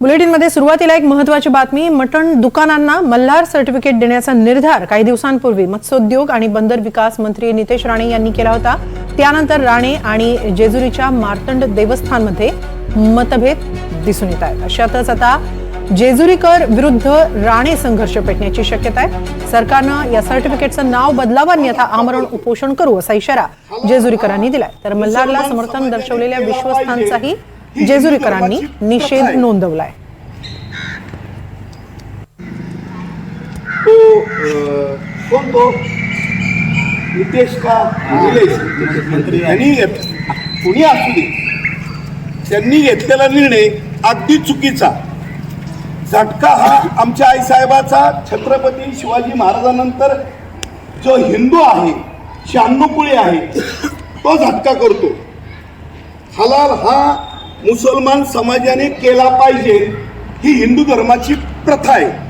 बुलेटिनमध्ये सुरुवातीला एक महत्वाची बातमी मटण दुकानांना मल्हार सर्टिफिकेट देण्याचा निर्धार काही दिवसांपूर्वी मत्स्योद्योग आणि बंदर विकास मंत्री नितेश राणे यांनी केला होता. त्यानंतर राणे आणि जेजुरीच्या मार्तंड देवस्थानमध्ये मतभेद दिसून येत आहेत. अशातच आता जेजुरीकर विरुद्ध राणे संघर्ष पेटण्याची शक्यता आहे. सरकारनं या सर्टिफिकेटचं नाव बदलावं अन्यथा आमरण उपोषण करू असा इशारा जेजुरीकरांनी दिलाय. तर मल्हारला समर्थन दर्शवलेल्या विश्वस्तांचाही जेजुरीकरांनी निषेध नोंदवलाय. तो अ, कोण तो? नितेश का? निलेश यांनी घेत- कुणी असू दे. त्यांनी घेतलेला निर्णय अगदी चुकीचा. झटका हा आमच्या आईसाहेबाचा. छत्रपती शिवाजी महाराजांनंतर जो हिंदू आहे शहाण्णव आहे तो झटका करतो. हलाल हा मुसलमान समाजाने केला पाहिजे ही हिंदू धर्माची प्रथा आहे.